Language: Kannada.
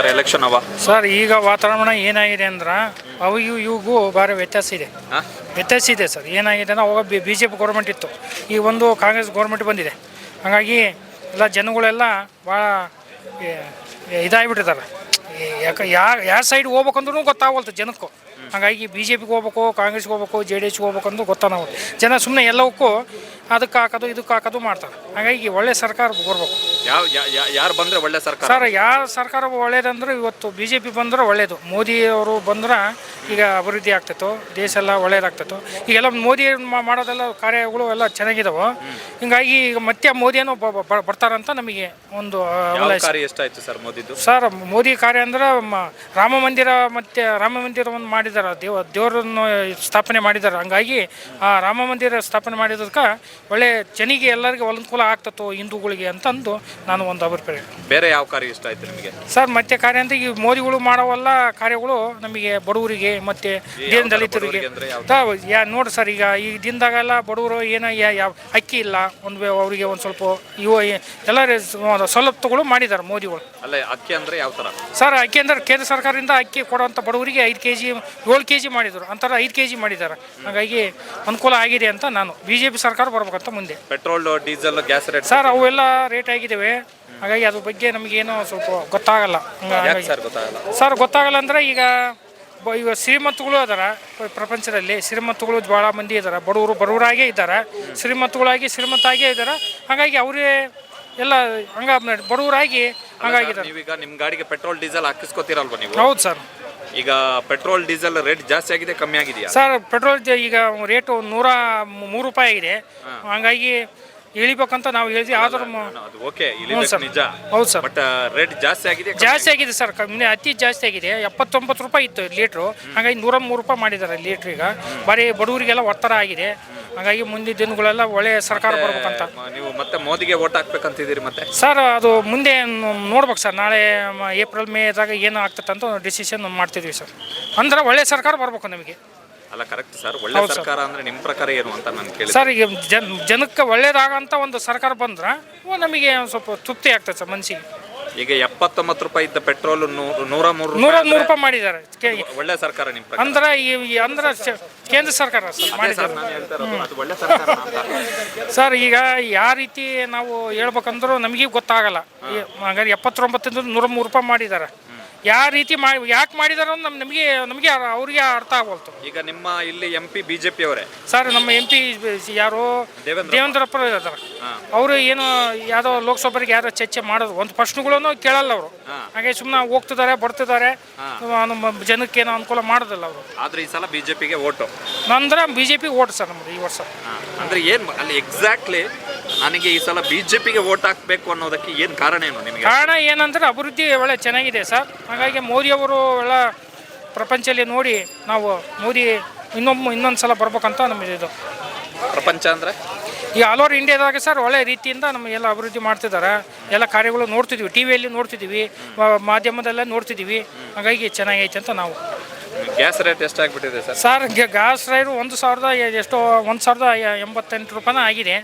ಸರ್ ಎಲೆಕ್ಷನ್ ಅವ. ಸರ್ ಈಗ ವಾತಾವರಣ ಏನಾಗಿದೆ ಅಂದ್ರೆ ಅವಿಗೂ ಇವಿಗೂ ಭಾರಿ ವ್ಯತ್ಯಾಸ ಇದೆ. ವ್ಯತ್ಯಾಸ ಇದೆ ಸರ್. ಏನಾಗಿದೆ ಅಂದ್ರೆ ಅವಾಗ ಬಿ ಜೆ ಪಿ ಗೌರ್ಮೆಂಟ್ ಇತ್ತು. ಈಗ ಒಂದು ಕಾಂಗ್ರೆಸ್ ಗೌರ್ಮೆಂಟ್ ಬಂದಿದೆ. ಹಾಗಾಗಿ ಎಲ್ಲ ಜನಗಳೆಲ್ಲ ಭಾಳ ಇದಾಗಿಬಿಟ್ಟಿದ್ದಾರೆ ಯಾಕೆ ಯಾ ಯಾವ ಸೈಡ್ ಹೋಗ್ಬೇಕಂದ್ರೂ ಗೊತ್ತಾಗಲ್ತು ಜನಕ್ಕೂ. ಹಾಗಾಗಿ ಬಿ ಜೆ ಪಿಗೆ ಹೋಗ್ಬೇಕು ಕಾಂಗ್ರೆಸ್ಗೆ ಹೋಗ್ಬೇಕು ಜೆ ಡಿ ಎಸ್ಗೆ ಹೋಗ್ಬೇಕಂದ್ರೂ ಗೊತ್ತಾಗಲ್ಲ ಜನ ಸುಮ್ಮನೆ ಎಲ್ಲವಕ್ಕೂ ಅದಕ್ಕೆ ಹಾಕೋದು ಇದಕ್ಕೆ ಹಾಕೋದು ಮಾಡ್ತಾರೆ. ಹಾಗಾಗಿ ಒಳ್ಳೆ ಸರ್ಕಾರ ಬರ್ಬೇಕು. ಯಾವ ಯಾರು ಬಂದರೆ ಒಳ್ಳೆ ಸರ್ಕಾರ? ಸರ್ ಯಾವ ಸರ್ಕಾರ ಒಳ್ಳೇದಂದ್ರೆ ಇವತ್ತು ಬಿ ಜೆ ಪಿ ಬಂದ್ರೆ ಒಳ್ಳೇದು. ಮೋದಿ ಅವರು ಬಂದ್ರೆ ಈಗ ಅಭಿವೃದ್ಧಿ ಆಗ್ತಿತ್ತು ದೇಶ ಎಲ್ಲ ಒಳ್ಳೇದಾಗ್ತಿತ್ತು. ಈಗೆಲ್ಲ ಮೋದಿ ಮಾ- ಮಾಡೋದೆಲ್ಲ ಕಾರ್ಯಗಳು ಎಲ್ಲ ಚೆನ್ನಾಗಿದಾವೆ. ಹಿಂಗಾಗಿ ಈಗ ಮತ್ತೆ ಮೋದಿಯನ್ನು ಬರ್ತಾರಂತ ನಮಗೆ ಒಂದು ಯಾವ ಅವಲೈಸ ಕಾರ್ಯ ಎಷ್ಟಾಯ್ತು ಸರ್ ಮೋದಿದ್ದು ಸರ್ ಮೋದಿ ಕಾರ್ಯ ಅಂದ್ರೆ ಮ- ರಾಮ ಮಂದಿರ ಮತ್ತು ರಾಮ ಮಂದಿರವನ್ನು ಮಾಡಿದಾರೆ ದೇವ ದೇವರನ್ನು ಸ್ಥಾಪನೆ ಮಾಡಿದ್ದಾರೆ ಹಂಗಾಗಿ ಆ ರಾಮ ಮಂದಿರ ಸ್ಥಾಪನೆ ಮಾಡಿದಕ್ಕೆ ಒಳ್ಳೆ ಜನಿಗೆ ಎಲ್ಲರಿಗೂ ಅನುಕೂಲ ಆಗ್ತತ್ತು ಹಿಂದೂಗಳಿಗೆ ಅಂತಂದು ನಾನು ಒಂದು ಅಭಿಪ್ರಾಯ ಬೇರೆ ಯಾವ ಕಾರ್ಯ ಇಷ್ಟ ಆಯ್ತು ನಿಮಗೆ? ಸರ್ ಮತ್ತೆ ಕಾರ್ಯ ಅಂತ ಈ ಮೋದಿಗಳು ಮಾಡೋವೆಲ್ಲ ಕಾರ್ಯಗಳು ನಮಗೆ ಬಡವರಿಗೆ ಮತ್ತೆ ದೀನ ದಲಿತರಿಗೆ. ಯಾ ನೋಡಿ ಸರ್ ಈಗ ಈ ದಿನದಾಗೆಲ್ಲ ಬಡವರು ಏನ ಯಾ- ಯಾವ ಅಕ್ಕಿ ಇಲ್ಲ ಒಂದು ಅವರಿಗೆ ಒಂದು ಸ್ವಲ್ಪ ಇವ ಎಲ್ಲ ಸವಲತ್ತುಗಳು ಮಾಡಿದ್ದಾರೆ ಮೋದಿಗಳು. ಅಲ್ಲ ಅಕ್ಕಿ ಅಂದ್ರೆ ಯಾವ ತರ ಸರ್ ಅಕ್ಕಿ ಅಂದ್ರೆ ಕೇಂದ್ರ ಸರ್ಕಾರದಿಂದ ಅಕ್ಕಿ ಕೊಡುವಂಥ ಬಡವರಿಗೆ ಐದು ಕೆ ಜಿ ಏಳು ಕೆ ಜಿ ಮಾಡಿದರು. ಅಂತಾರೆ ಐದು ಕೆ ಜಿ ಮಾಡಿದ್ದಾರೆ. ಹಾಗಾಗಿ ಅನುಕೂಲ ಆಗಿದೆ ಅಂತ ನಾನು. ಬಿ ಜೆ ಪಿ ಸರ್ಕಾರ ಬರ್ಬೇಕಂತ ಮುಂದೆ. Petrol diesel gas rate sir ಅವೆಲ್ಲ ರೇಟ್ ಆಗಿದ್ದಾವೆ ಹಾಗಾಗಿ ಅದ್ರ ಬಗ್ಗೆ ನಮಗೇನು ಸ್ವಲ್ಪ ಗೊತ್ತಾಗಲ್ಲ. ಯಾಕೆ ಸರ್ ಗೊತ್ತಾಗಲ್ಲ? ಸರ್ ಗೊತ್ತಾಗಲ್ಲ ಅಂದ್ರೆ ಈಗ ಬ- ಈಗ ಶ್ರೀಮಂತಗಳು ಅದಾರ ಪ್ರ- ಪ್ರಪಂಚದಲ್ಲಿ ಶ್ರೀಮಂತಗಳು ಭಾಳ ಮಂದಿ ಇದ್ದಾರೆ ಬಡವರು ಬಡವರಾಗೇ ಇದ್ದಾರೆ ಶ್ರೀಮಂತಗಳಾಗಿ ಶ್ರೀಮಂತಾಗೇ ಇದ್ದಾರೆ ಹಾಗಾಗಿ ಅವರೇ ಎಲ್ಲ ಹಂಗ ಬಡವರಾಗಿ ಹಂಗಾಗಿದೆ ನೀವೀಗ ನಿಮ್ ಗಾಡಿಗೆ ಪೆಟ್ರೋಲ್ ಡೀಸೆಲ್ ಹಾಕಿಸ್ಕೊತೀರಲ್ವಾ ನೀವು? ಹೌದು ಸರ್. ಈಗ ಪೆಟ್ರೋಲ್ ಡೀಸೆಲ್ ರೇಟ್ ಜಾಸ್ತಿ ಆಗಿದೆ ಕಮ್ಮಿ ಆಗಿದೆಯಾ? ಸರ್ ಪೆಟ್ರೋಲ್ ಜ- ಈಗ ರೇಟು ನೂರ ಮೂರು ರೂಪಾಯಿ ಆಗಿದೆ. ಹಂಗಾಗಿ ಇಳಿಬೇಕಂತ ನಾವು ಹೇಳಿದ್ವಿ ಆದರೂ ಅದು ಓಕೆ ಸರ್. ನಿಜ. ಹೌದು ಸರ್. ಬಟ್ ರೇಟ್ ಜಾಸ್ತಿ ಆಗಿದೆ ಕಮ್ಮಿ. ಜಾಸ್ತಿ ಆಗಿದೆ ಸರ್ ಕಮ್ಮಿ ಅತಿ ಜಾಸ್ತಿ ಆಗಿದೆ. ಎಪ್ಪತ್ತೊಂಬತ್ತು ರೂಪಾಯಿ ಇತ್ತು ಲೀಟ್ರು. ಹಾಗಾಗಿ ನೂರ ಮೂರು ರೂಪಾಯಿ ಮಾಡಿದ್ದಾರೆ ಲೀಟ್ರ್ ಈಗ. ಬರೀ ಬಡವರಿಗೆಲ್ಲ ಒತ್ತಡ ಆಗಿದೆ. ಹಾಗಾಗಿ ಮುಂದಿನ ದಿನಗಳೆಲ್ಲ ಒಳ್ಳೆ ಸರ್ಕಾರ ಬರ್ಬೇಕಂತ. ಮ- ನೀವು ಮತ್ತೆ ಮೋದಿಗೆ ಓಟ್ ಹಾಕ್ಬೇಕಂತಿದ್ದೀರಿ ಮತ್ತೆ? ಸರ್ ಅದು ಮುಂದೆ ನೋಡ್ಬೇಕು ಸರ್. ನಾಳೆ ಮ- ಏಪ್ರಿಲ್ ಮೇದಾಗ ಏನು ಆಗ್ತದೆ ಅಂತ ಡಿಸಿಷನ್ ಮಾಡ್ತಿದ್ವಿ ಸರ್. ಅಂದ್ರೆ ಒಳ್ಳೆಯ ಸರ್ಕಾರ ಬರ್ಬೇಕು ನಮಗೆ. ಅಲ್ಲ ಕರೆಕ್ಟ್ ಸರ್ ಒಳ್ಳೆ ಸರ್ಕಾರ ಅಂದ್ರೆ ನಿಮ್ಮ ಪ್ರಕಾರ ಏನು ಅಂತ ನಾನು ಕೇಳಿ ಸರ್ ಈಗ ಜನ್ ಜನಕ್ಕೆ ಒಳ್ಳೇದಾಗಂತ ಒಂದು ಸರ್ಕಾರ ಬಂದ್ರೆ ನಮಗೆ ಒಂದ್ ಸ್ವಲ್ಪ ತೃಪ್ತಿ ಆಗ್ತದೆ ಸರ್ ಮನಸ್ಸಿಗೆ ಈಗ ಎಪ್ಪತ್ತೊಂಬತ್ತು ರೂಪಾಯಿ ಇದ್ದ ಪೆಟ್ರೋಲ್ ನೂರ ಮೂರು ನೂರ ಮೂರು ರೂಪಾಯಿ ಮಾಡಿದ್ದಾರೆ. ಒಳ್ಳೆ ಸರ್ಕಾರ ನಿಮ್ಮ ಪ್ರಕಾರ. ಅಂದ್ರೆ ಈ ಅಂದ್ರೆ ಕೇಂದ್ರ ಸರ್ಕಾರ ಸರ್ ಮಾಡಿದ್ದಾರೆ. ನಾನು ಹೇಳ್ತಾ ಇರೋದು, ಅದು ಒಳ್ಳೆ ಸರ್ಕಾರ ಅಂತ. ಸರ್ ಈಗ ಯಾವ ರೀತಿ ನಾವು ಹೇಳ್ಬೇಕಂದ್ರೂ ನಮಗೆ ಗೊತ್ತಾಗಲ್ಲ. ಈ- ಹಾಗಾದ್ರೆ ಎಪ್ಪತ್ತೊಂಬತ್ತಿಂದ ನೂರ ಮೂರು ರೂಪಾಯಿ ಮಾಡಿದ್ದಾರೆ. ಯಾವ ರೀತಿ ಮಾಡಿ ಯಾಕೆ ಮಾಡಿದಾರೆ ಅಂತ ನಮ್ ನಮಗೆ ನಮಗೆ ಅವ್ರಿಗೆ ಅರ್ಥ ಆಗವಲ್ತು ಈಗ ನಿಮ್ಮ ಇಲ್ಲಿ ಎಂ ಪಿ ಬಿಜೆಪಿ ಅವರೇ? ಸರ್ ನಮ್ಮ ಎಂ ಪಿ ಯಾರು ದೇವೇಂದ್ರ ದೇವೇಂದ್ರಪ್ಪ ಇದ್ದಾರೆ ಅವರು ಏನು ಯಾವುದೋ ಲೋಕಸಭೆಗೆ ಯಾರೋ ಚರ್ಚೆ ಮಾಡೋದು. ಒಂದು ಪ್ರಶ್ನೆಗಳನ್ನು ಕೇಳಲ್ಲ ಅವರು. ಹಾಗೆ ಸುಮ್ಮನೆ ಹೋಗ್ತಿದ್ದಾರೆ ಬರ್ತಿದ್ದಾರೆ ನಮ್ಮ ಜನಕ್ಕೆ ಏನೋ ಅನುಕೂಲ ಮಾಡೋದಿಲ್ಲ ಅವರು. ಆದ್ರೆ ಈ ಸಲ ಬಿಜೆಪಿಗೆ ಓಟು. ನಂತರ B J P vote sir ನಮ್ದು ಈ ವರ್ಷ. ಅಂದ್ರೆ ಏನು ಅಲ್ಲಿ ಎಕ್ಸಾಕ್ಟ್ಲಿ ನನಗೆ ಈ ಸಲ ಬಿಜೆಪಿಗೆ ವೋಟ್ ಹಾಕಬೇಕು ಅನ್ನೋದಕ್ಕೆ ಏನು ಕಾರಣ ಏನು ನಿಮಗೆ? ಕಾರಣ ಏನಂದ್ರೆ ಅಭಿವೃದ್ಧಿ ಒಳ್ಳೆ ಚೆನ್ನಾಗಿದೆ ಸರ್. ಹಾಗಾಗಿ ಮೋದಿಯವರು ಎಲ್ಲ ಪ್ರಪಂಚದಲ್ಲಿ ನೋಡಿ ನಾವು ಮೋದಿ ಇನ್ನೊಮ್ಮೆ ಇನ್ನೊಂದು ಸಲ ಬರ್ಬೇಕಂತ ನಮಗೆ ಇದು. ಪ್ರಪಂಚ ಅಂದ್ರೆ? ಈ ಆಲ್ ಓವರ್ ಇಂಡಿಯಾದಾಗ ಸರ್ ಒಳ್ಳೆ ರೀತಿಯಿಂದ ನಮಗೆಲ್ಲ ಅಭಿವೃದ್ಧಿ ಮಾಡ್ತಿದ್ದಾರೆ. ಎಲ್ಲ ಕಾರ್ಯಗಳು ನೋಡ್ತಿದ್ವಿ ಟಿ ವಿಯಲ್ಲಿ ನೋಡ್ತಿದ್ದೀವಿ ಮಾಧ್ಯಮದಲ್ಲೇ ನೋಡ್ತಿದ್ದೀವಿ ಹಾಗಾಗಿ ಚೆನ್ನಾಗೈತೆ ಅಂತ ನಾವು. ಗ್ಯಾಸ್ ರೇಟ್ ಎಷ್ಟಾಗ್ಬಿಟ್ಟಿದೆ ಸರ್? ಸರ್ ಗ್ಯಾಸ್ ರೇಟ್ ಒಂದು ಸಾವಿರದ ಎಷ್ಟೋ ಒಂದು ಸಾವಿರದ ಎಂಬತ್ತೆಂಟು ರೂಪಾಯಿನ ಆಗಿದೆ.